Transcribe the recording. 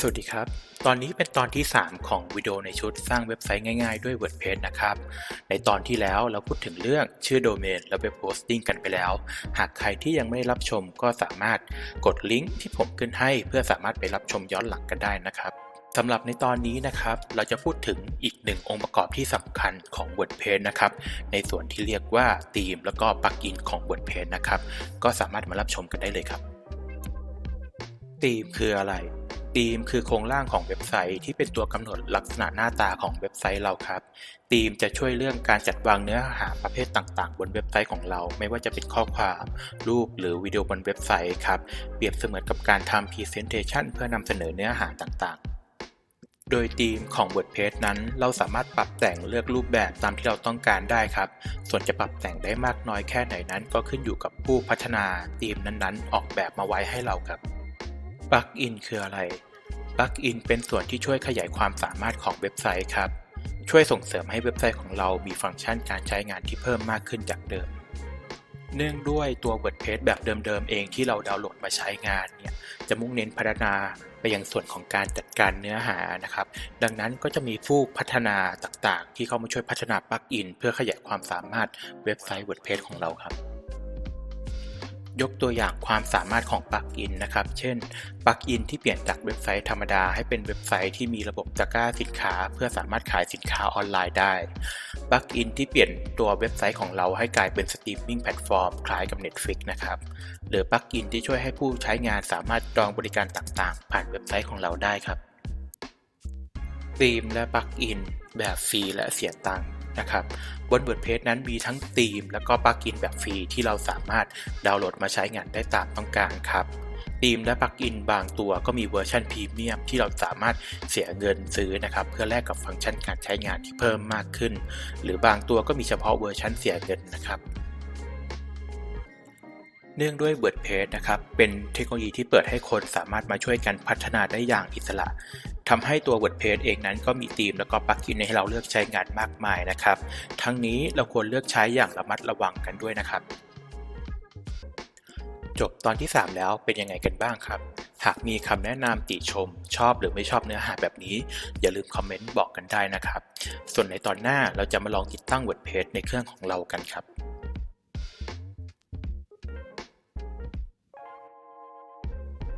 สวัสดีครับ ตอนนี้เป็นตอนที่ 3 ของวิดีโอในชุดสร้างเว็บไซต์ง่ายๆด้วย WordPress นะครับ ในตอนที่แล้วเราพูดถึงเรื่องชื่อโดเมนและเว็บโฮสติ้งกันไปแล้ว หากใครที่ยังไม่ได้รับชมก็สามารถกดลิงก์ที่ผมขึ้นให้เพื่อสามารถไปรับชมย้อนหลังกันได้นะครับสำหรับในตอนนี้นะครับ เราจะพูดถึงอีกหนึ่งองค์ประกอบที่สำคัญของ WordPress นะครับ ในส่วนที่เรียกว่าธีมแล้วก็ปลักอินของ WordPress นะครับ ก็สามารถมารับชมกันได้เลยครับธีมคืออะไร ธีมคือโครงร่างของเว็บไซต์ที่เป็นตัวกำหนดลักษณะหน้าตาของเว็บไซต์เราครับธีมจะช่วยเรื่องการจัดวางเนื้อหาประเภทต่างๆ บนเว็บไซต์ของเรา ไม่ว่าจะเป็นข้อความ รูปหรือวิดีโอบนเว็บไซต์ครับเปรียบเสมือนกับการทำ Presentation เพื่อนำเสนอเนื้อหาต่างๆโดยธีมของ WordPress นั้น เราสามารถปรับแต่งเลือกรูปแบบตามที่เราต้องการได้ครับ ส่วนจะปรับแต่งได้มากน้อยแค่ไหนนั้น ก็ขึ้นอยู่กับผู้พัฒนาธีมนั้นๆ ออกแบบมาไว้ให้เราครับ ปลั๊กอินคืออะไร ปลั๊กอินเป็นส่วนที่ช่วยขยายความสามารถของเว็บไซต์ครับ ช่วยส่งเสริมให้เว็บไซต์ของเรามีฟังก์ชันการใช้งานที่เพิ่มมากขึ้นจากเดิม เนื่องด้วยตัว WordPress แบบเดิมๆเองที่เราดาวน์โหลดมาใช้งานเนี่ย จะมุ่งเน้นพัฒนาไปยังส่วนของการจัดการเนื้อหานะครับ ดังนั้นก็จะมีผู้พัฒนาต่างๆ ที่เข้ามาช่วยพัฒนาปลั๊กอินเพื่อขยายความสามารถเว็บไซต์ WordPress ของเราครับ ยกตัวอย่างความสามารถของปลั๊กอินนะครับ เช่น ปลั๊กอินที่เปลี่ยนจากเว็บไซต์ธรรมดาให้เป็นเว็บไซต์ที่มีระบบตะกร้าสินค้า เพื่อสามารถขายสินค้าออนไลน์ได้ ปลั๊กอินที่เปลี่ยนตัวเว็บไซต์ของเราให้กลายเป็นสตรีมมิ่งแพลตฟอร์มคล้ายกับ Netflix นะครับ หรือปลั๊กอินที่ช่วยให้ผู้ใช้งานสามารถจองบริการต่างๆ ผ่านเว็บไซต์ของเราได้ครับธีมและปลั๊กอินแบบฟรีและเสียตังค์ นะครับบน WordPress นั้นมีทั้งธีม และก็ปลักอินแบบฟรีที่เราสามารถดาวน์โหลดมาใช้งานได้ตามต้องการครับธีมและปลักอินบางตัวก็มีเวอร์ชันพรีเมียมที่เราสามารถเสียเงินซื้อนะครับ เพื่อแลกกับฟังก์ชันการใช้งานที่เพิ่มมากขึ้น หรือบางตัวก็มีเฉพาะเวอร์ชันเสียเงินนะครับเนื่องด้วย WordPress นะครับ เป็นเทคโนโลยีที่เปิดให้คนสามารถมาช่วยกันพัฒนาได้อย่างอิสระ ทำให้ตัว WordPress เองนั้นก็มีธีมแล้วก็ปลั๊กอินให้เราเลือกใช้งานมากมายนะครับ ทั้งนี้เราควรเลือกใช้อย่างระมัดระวังกันด้วยนะครับ จบตอนที่ 3 แล้วเป็นยังไงกันบ้างครับ หากมีคำแนะนำติชม ชอบหรือไม่ชอบเนื้อหาแบบนี้ อย่าลืมคอมเมนต์บอกกันได้นะครับ ส่วนในตอนหน้าเราจะมาลองติดตั้ง WordPress ในเครื่องของเรากันครับ